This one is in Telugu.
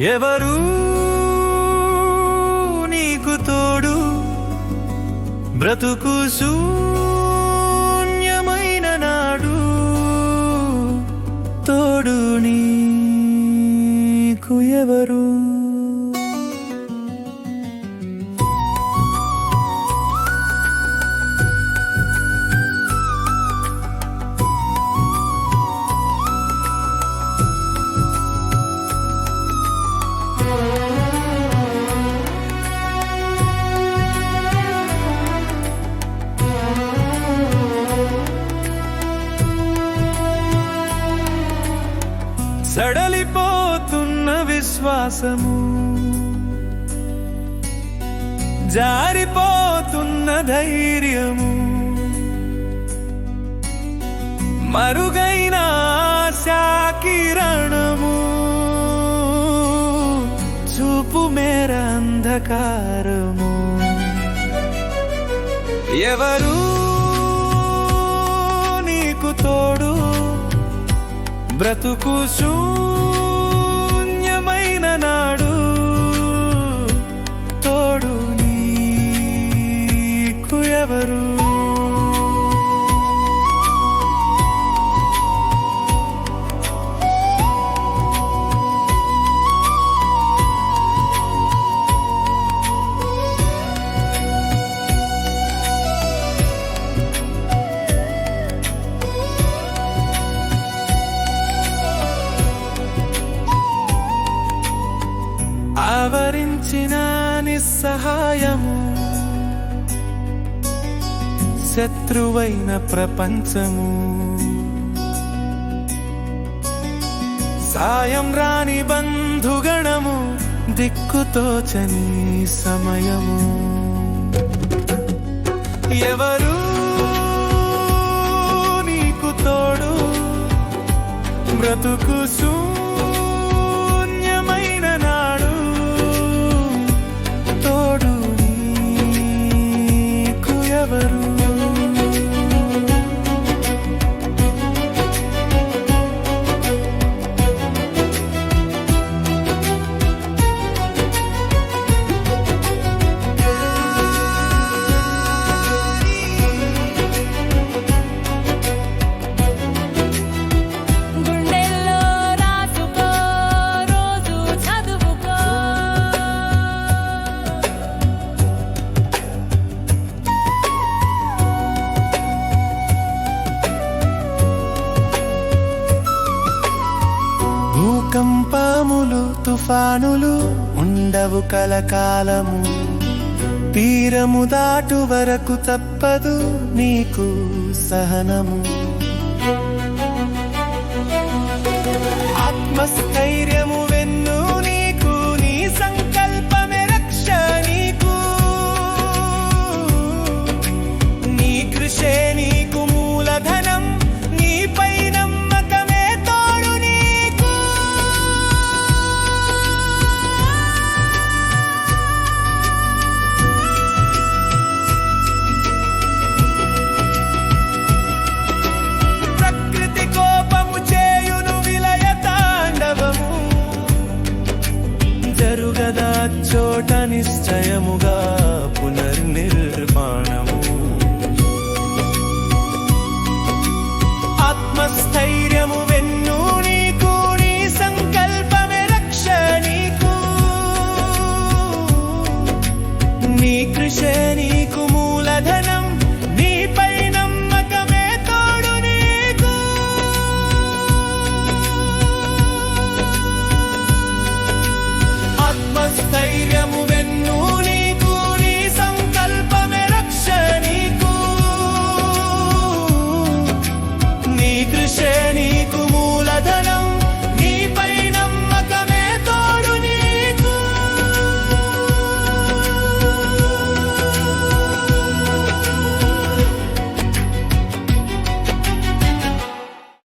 ఎవరు నీకు తోడు బ్రతుకు శూన్యమైన నాడు తోడు నీకు ఎవరు? సడలిపోతున్న విశ్వాసము. జారిపోతున్న ధైర్యము. మరుగైన శాకిరణము. చూపు మేర అంధకారము. ఎవరు నీకు తోడు. బ్రతుకు ఎవరు? ఆవరించిన నిస్సహాయము శత్రువైన ప్రపంచము. సాయం రాని బంధుగణము దిక్కుతోచని సమయము. ఎవరు నీకు తోడు బ్రతుకు సూ తుఫానులు ఉండవు కలకాలము. తీరము దాటు వరకు తప్పదు నీకు సహనము. ఆత్మస్థ చోట నిశ్చయముగా పునర్నిర్